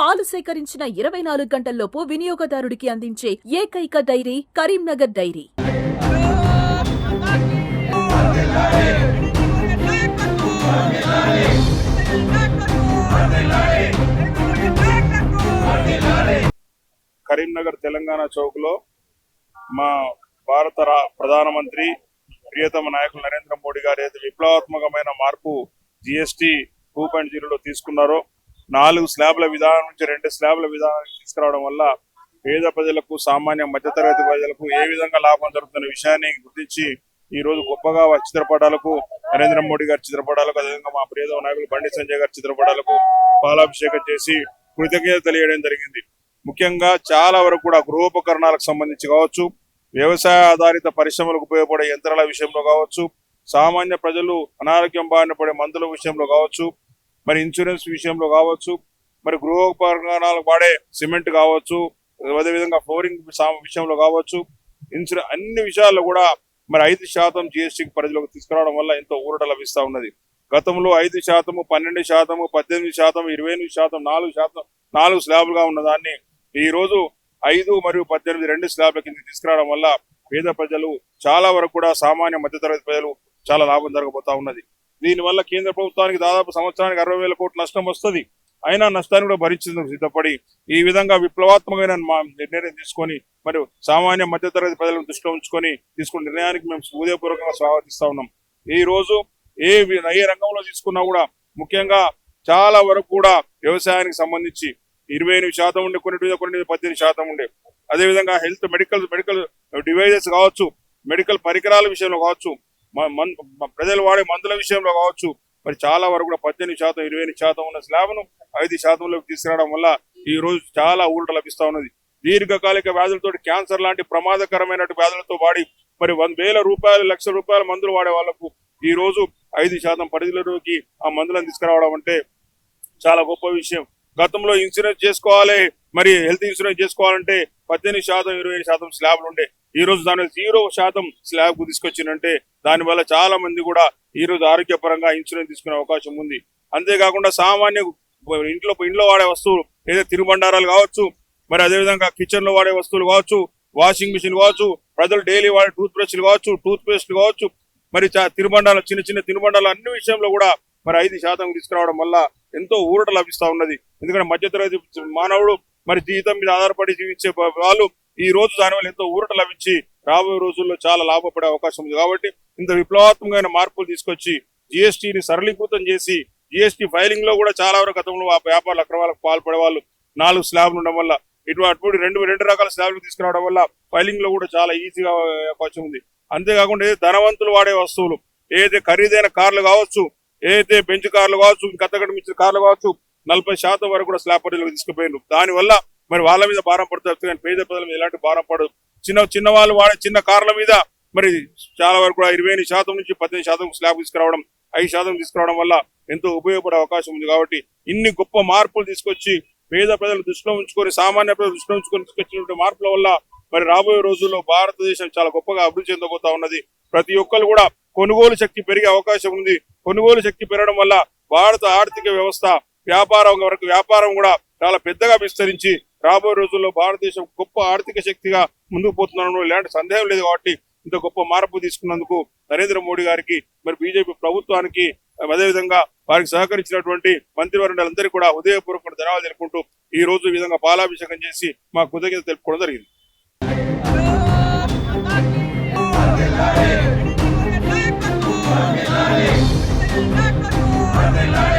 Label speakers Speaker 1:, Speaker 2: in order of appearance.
Speaker 1: పాలు సేకరించిన ఇరవై నాలుగు గంటల్లోపు వినియోగదారుడికి అందించే ఏకైక డైరీ కరీంనగర్ డైరీ.
Speaker 2: కరీంనగర్ తెలంగాణ చౌక్లో మా భారత ప్రధానమంత్రి ప్రియతమ నాయకులు నరేంద్ర మోడీ గారు ఏదైతే విప్లవాత్మకమైన మార్పు జిఎస్టి టూ పాయింట్ జీరోలో తీసుకున్నారో నాలుగు స్లాబ్ల విధానం నుంచి రెండు స్లాబ్ల విధానానికి తీసుకురావడం వల్ల పేద ప్రజలకు సామాన్య మధ్యతరగతి ప్రజలకు ఏ విధంగా లాభం జరుగుతున్న విషయాన్ని గుర్తించి ఈ రోజు గొప్పగా చిత్రపటాలకు నరేంద్ర మోడీ గారి చిత్రపటాలకు అదేవిధంగా మా ప్రియతమ నాయకులు బండి సంజయ్ గారి చిత్రపటాలకు పాలాభిషేకం చేసి కృతజ్ఞత తెలియడం జరిగింది. ముఖ్యంగా చాలా వరకు కూడా గృహోపకరణాలకు సంబంధించి కావచ్చు వ్యవసాయ ఆధారిత పరిశ్రమలకు ఉపయోగపడే యంత్రాల విషయంలో కావచ్చు సామాన్య ప్రజలు అనారోగ్యం బారిన పడే మందుల విషయంలో కావచ్చు మరి ఇన్సూరెన్స్ విషయంలో కావచ్చు మరి గృహోపకరణాలకు వాడే సిమెంట్ కావచ్చు అదేవిధంగా ఫ్లోరింగ్ విషయంలో కావచ్చు ఇన్సూరెన్స్ అన్ని విషయాల్లో కూడా మరి ఐదు శాతం జిఎస్టీ పరిధిలోకి తీసుకురావడం వల్ల ఎంతో ఊరట లభిస్తూ ఉన్నది. గతంలో ఐదు శాతము పన్నెండు శాతము పద్దెనిమిది శాతం ఇరవై ఎనిమిది శాతం నాలుగు శాతం నాలుగు స్లాబ్లుగా ఉన్న దాన్ని ఈ రోజు ఐదు మరియు పద్దెనిమిది రెండు స్లాబ్ల కింద తీసుకురావడం వల్ల పేద ప్రజలు చాలా వరకు కూడా సామాన్య మధ్యతరగతి ప్రజలు చాలా లాభం జరగబోతా ఉన్నది. దీనివల్ల కేంద్ర ప్రభుత్వానికి దాదాపు సంవత్సరానికి అరవై వేల కోట్ల నష్టం వస్తుంది. అయినా నష్టాన్ని కూడా భరించేందుకు సిద్ధపడి ఈ విధంగా విప్లవాత్మకమైన నిర్ణయం తీసుకొని మరియు సామాన్య మధ్యతరగతి ప్రజలను దృష్టిలో ఉంచుకొని తీసుకున్న నిర్ణయానికి మేము హృదయపూర్వకంగా స్వాగతిస్తా ఉన్నాం. ఈ రోజు ఏ ఏ రంగంలో తీసుకున్నా కూడా ముఖ్యంగా చాలా వరకు కూడా వ్యవసాయానికి సంబంధించి ఇరవై ఎనిమిది శాతం ఉండే కొన్ని మీద కొన్ని పద్దెనిమిది శాతం ఉండే. అదేవిధంగా హెల్త్ మెడికల్ మెడికల్ డివైజెస్ కావచ్చు మెడికల్ పరికరాల విషయంలో కావచ్చు ప్రజలు వాడే మందుల విషయంలో కావచ్చు మరి చాలా వరకు కూడా పద్దెనిమిది శాతం ఇరవై ఎనిమిది శాతం ఉన్న స్లాబ్ను ఐదు శాతంలోకి తీసుకురావడం వల్ల ఈ రోజు చాలా ఊరట లభిస్తా ఉన్నది. దీర్ఘకాలిక వ్యాధులతో క్యాన్సర్ లాంటి ప్రమాదకరమైన వ్యాధులతో వాడి మరి వంద వేల రూపాయలు లక్ష రూపాయల మందులు వాడే వాళ్ళకు ఈ రోజు ఐదు శాతం పరిధిలోకి ఆ మందులను తీసుకురావడం అంటే చాలా గొప్ప విషయం. గతంలో ఇన్సూరెన్స్ చేసుకోవాలి మరి హెల్త్ ఇన్సూరెన్స్ చేసుకోవాలంటే పద్దెనిమిది శాతం ఇరవై శాతం స్లాబ్లు ఉండే. ఈ రోజు దాని జీరో శాతం స్లాబ్కు తీసుకొచ్చిందంటే దాని వల్ల చాలా మంది కూడా ఈ రోజు ఆరోగ్యపరంగా ఇన్సూరెన్స్ తీసుకునే అవకాశం ఉంది. అంతేకాకుండా సామాన్య ఇంట్లో ఇంట్లో వాడే వస్తువులు ఏదైతే తిరుబండారాలు కావచ్చు మరి అదేవిధంగా కిచెన్లో వాడే వస్తువులు కావచ్చు వాషింగ్ మిషన్ కావచ్చు ప్రజలు డైలీ వాడే టూత్ బ్రష్లు కావచ్చు టూత్ పేస్ట్ కావచ్చు మరి చా- చిన్న చిన్న తినుబండాలు అన్ని విషయంలో కూడా మరి ఐదు శాతం తీసుకురావడం వల్ల ఎంతో ఊరట లభిస్తా ఉన్నది. ఎందుకంటే మధ్యతరగతి మానవుడు మరి జీవితం మీద ఆధారపడి జీవించే వాళ్ళు ఈ రోజు దానివల్ల ఎంతో ఊరట లభించి రాబోయే రోజుల్లో చాలా లాభపడే అవకాశం ఉంది. కాబట్టి ఇంత విప్లవాత్మకమైన మార్పులు తీసుకొచ్చి జిఎస్టీని సరళీకృతం చేసి జిఎస్టీ ఫైలింగ్లో కూడా చాలా వరకు గతంలో ఆ అక్రమాలకు పాల్పడే వాళ్ళు నాలుగు స్లాబ్లు ఉండడం వల్ల ఇటువంటి రెండు రెండు రకాల స్లాబ్లు తీసుకురావడం వల్ల ఫైలింగ్లో కూడా చాలా ఈజీగా అవకాశం ఉంది. అంతేకాకుండా ఏదైతే ధనవంతులు వాడే వస్తువులు ఏదైతే ఖరీదైన కార్లు కావచ్చు ఏదైతే బెంచ్ కార్లు కావచ్చు కత్తగడ కార్లు కావచ్చు నలభై శాతం వరకు కూడా స్లాబ్ పరిధిలోకి తీసుకుపోయినారు దాని వల్ల మరి వాళ్ళ మీద భారం పడుతుంది కానీ పేద ప్రజల మీద ఎలాంటి భారం పడదు. చిన్న చిన్న వాళ్ళు వాడే చిన్న కార్ల మీద మరి చాలా వరకు కూడా ఇరవై శాతం నుంచి పద్దెనిమిది శాతం స్లాబ్ తీసుకురావడం ఐదు శాతం తీసుకురావడం వల్ల ఎంతో ఉపయోగపడే అవకాశం ఉంది కాబట్టి ఇన్ని గొప్ప మార్పులు తీసుకొచ్చి పేద ప్రజలు దృష్టిలో ఉంచుకొని సామాన్య ప్రజలు దృష్టిలో ఉంచుకొని తీసుకొచ్చినటువంటి మార్పుల వల్ల మరి రాబోయే రోజుల్లో భారతదేశం చాలా గొప్పగా అభివృద్ధి చెందబోతా ఉన్నది. ప్రతి ఒక్కరు కూడా కొనుగోలు శక్తి పెరిగే అవకాశం ఉంది. కొనుగోలు శక్తి పెరగడం వల్ల భారత ఆర్థిక వ్యవస్థ వ్యాపారం వరకు వ్యాపారం కూడా చాలా పెద్దగా విస్తరించి రాబోయే రోజుల్లో భారతదేశం గొప్ప ఆర్థిక శక్తిగా ముందుకు పోతున్నాను ఇలాంటి సందేహం లేదు కాబట్టి ఇంత గొప్ప మార్పు తీసుకున్నందుకు నరేంద్ర మోడీ గారికి మరి బీజేపీ ప్రభుత్వానికి అదేవిధంగా వారికి సహకరించినటువంటి మంత్రివర్యులందరికీ కూడా హృదయపూర్వక ధన్యవాదాలు తెలుపుకుంటూ ఈ రోజు ఈ విధంగా పాలాభిషేకం చేసి మా కృతజ్ఞత తెలుపుకోవడం జరిగింది. Adelante.